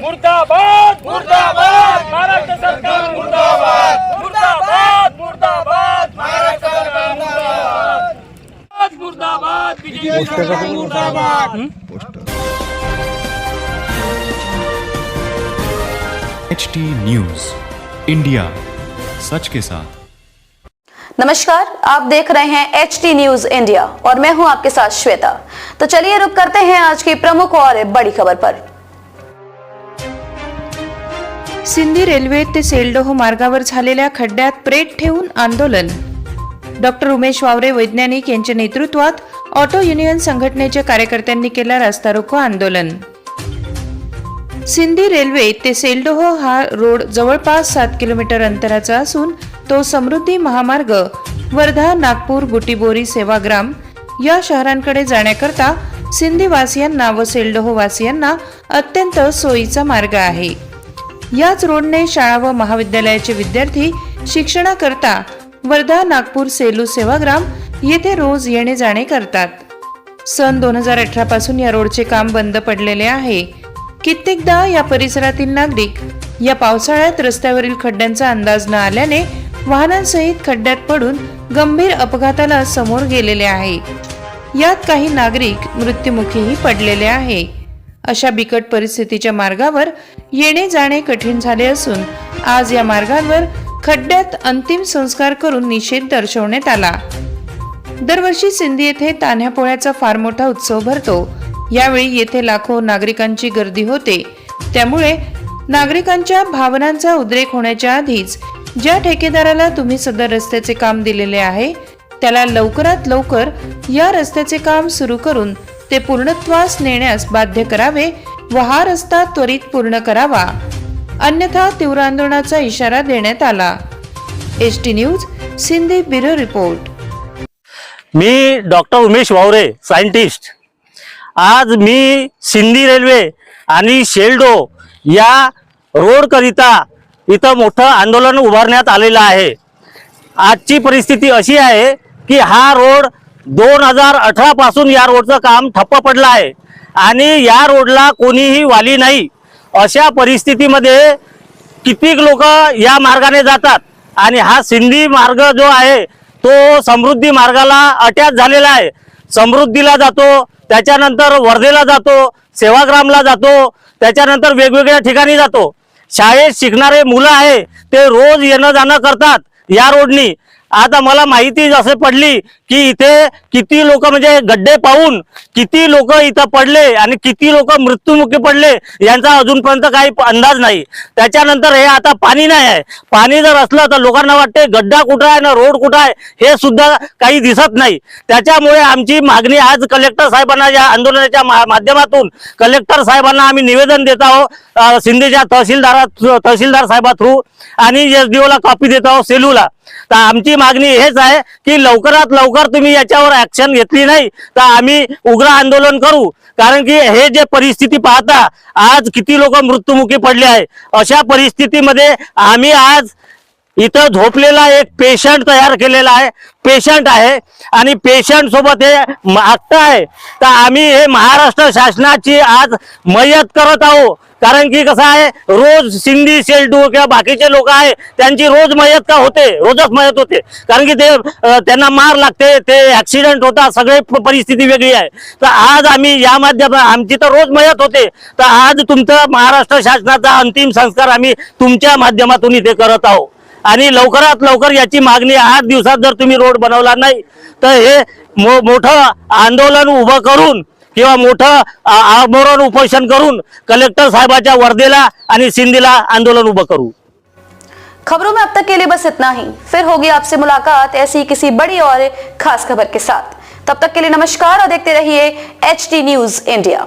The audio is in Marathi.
मुर्दाबाद! मुर्दाबाद! महाराष्ट्र सरकार मुर्दाबाद! मुर्दाबाद! मुर्दाबाद! महाराष्ट्र सरकार मुर्दाबाद! मुर्दाबाद! बीजेपी सरकार मुर्दाबाद! एच टी न्यूज़ इंडिया सच के साथ। नमस्कार आप देख रहे हैं एच टी न्यूज़ इंडिया और मैं हूँ आपके साथ श्वेता। तो चलिए रुक करते हैं आज की प्रमुख और बड़ी खबर पर। सिंधी रेल्वे ते सेलडोह मार्गावर झालेल्या खड्ड्यात प्रेत ठेवून आंदोलन. डॉक्टर उमेश वावरे वैज्ञानिक यांच्या नेतृत्वात ऑटो युनियन संघटनेच्या कार्यकर्त्यांनी केलं रास्ता रोको आंदोलन. सिंधी रेल्वे ते सेलडोह हा रोड जवळपास सात किलोमीटर अंतराचा असून तो समृद्धी महामार्ग वर्धा नागपूर गुटीबोरी सेवाग्राम या शहरांकडे जाण्याकरता सिंधीवासियांना व सेलडोह वासियांना अत्यंत सोयीचा मार्ग आहे. याच रोडने शाळा व महाविद्यालयाचे विद्यार्थी शिक्षणाकरता वर्धा नागपूर सेलू सेवाग्राम येथे रोज येणे जाणे करतात. सन दोन हजार अठरा पासून या रोडचे काम बंद पडलेले आहे. कित्येकदा या परिसरातील नागरिक या पावसाळ्यात रस्त्यावरील खड्ड्यांचा अंदाज न आल्याने वाहनांसहित खड्ड्यात पडून गंभीर अपघाताला समोर गेलेले आहे. यात काही नागरिक मृत्युमुखीही पडलेले आहे. अशा बिकट परिस्थितीच्या मार्गावर येणे जाणे कठीण झाले असून आज या मार्गांवर खड्ड्यात अंतिम संस्कार करून निषेध दर्शवण्यात आला. दरवर्षी सिंधी येथे तान्ह्या पोळ्याचा फार मोठा उत्सव भरतो. यावेळी येथे लाखो नागरिकांची गर्दी होते. त्यामुळे नागरिकांच्या भावनांचा उद्रेक होण्याच्या आधीच ज्या ठेकेदाराला तुम्ही सदर रस्त्याचे काम दिलेले आहे त्याला लवकरात लवकर या रस्त्याचे काम सुरू करून ते पूर्णत्वास नेण्यास बाध्य करावे व हा रस्ता त्वरित पूर्ण करावा. अन्यथा तीव्र आंदोलनाचा इशारा देण्यात आला. S T news Sindhi bureau report. मी डॉक्टर उमेश वावरे सायंटिस्ट. आज मी सिंधी रेल्वे आणि शेल्डो या रोडकरिता इथं मोठं आंदोलन उभारण्यात आलेलं आहे. आजची परिस्थिती अशी आहे की हा रोड दोन हजार अठरा पासून या रोडचं काम ठप्प पडलं आहे. आणि या रोडला कोणीही वाली नाही. अशा परिस्थितीमध्ये कितीक लोक या मार्गाने जातात? आणि हा सिंधी मार्ग जो आहे तो समृद्धी मार्गाला अटॅच झालेला आहे. समृद्धीला जातो त्याच्यानंतर वर्धेला जातो सेवाग्रामला जातो त्याच्यानंतर वेगवेगळ्या ठिकाणी जातो. शाळेत शिकणारे मुलं आहे ते रोज येणं जाणं करतात या रोडनी. आता मला माहिती जसे पडली की इथे किती लोक म्हणजे गड्डे पाहून किती लोक इथं पडले आणि किती लोक मृत्युमुखी पडले यांचा अजूनपर्यंत काही अंदाज नाही. त्याच्यानंतर हे आता पाणी नाही आहे. पाणी जर असलं तर लोकांना वाटते गड्डा कुठं आहे ना रोड कुठं आहे हे सुद्धा काही दिसत नाही. त्याच्यामुळे आमची मागणी आज कलेक्टर साहेबांना या आंदोलनाच्या मा- माध्यमातून कलेक्टर साहेबांना आम्ही निवेदन देत आहोत शिंदेच्या तहसीलदारा तहसीलदार साहेबा थ्रू आणि एस डी ओला कॉपी देत आहोत सेलूला. तर आमची मागणी हेच आहे की लवकरात लवकर तुम्ही याच्यावर ऍक्शन घेतली नाही तर आम्ही उग्र आंदोलन करू. कारण की हे जे परिस्थिती पाहता आज किती लोक मृत्युमुखी पडले आहे. अशा परिस्थितीमध्ये आम्ही आज इथं झोपलेला एक पेशंट तयार केलेला आहे. पेशंट आहे. आणि पेशंट सोबत हे मागत आहे. तर आम्ही हे महाराष्ट्र शासनाची आज मयत करत आहोत कारण की कसं आहे रोज सिंधी शेल्डू किंवा बाकीचे लोक आहे त्यांची रोज मयत का होते? रोजच मयत होते. कारण की ते त्यांना मार लागते ते ऍक्सिडेंट होता सगळे प- परिस्थिती वेगळी आहे. तर आज आम्ही या माध्यम आमची तर रोज मयत होते. तर आज तुमचं महाराष्ट्र शासनाचा अंतिम संस्कार आम्ही तुमच्या माध्यमातून इथे करत आहोत आणि लवकरात लवकर याची मागणी आठ दिवसात जर तुम्ही रोड बनवला नाही तर हे मो मोठं आंदोलन उभं करून किंवा मोठं आमरण उपोषण करून कलेक्टर साहेबाच्या वर्धेला आणि सिंधीला आंदोलन उभं करू. खबरों में अब तक के लिए बस इतना ही। फिर होगी आपसे मुलाकात ऐसी किसी बड़ी और खास खबर के साथ। तब तक के लिए नमस्कार और देखते रहिए एच टी न्यूज इंडिया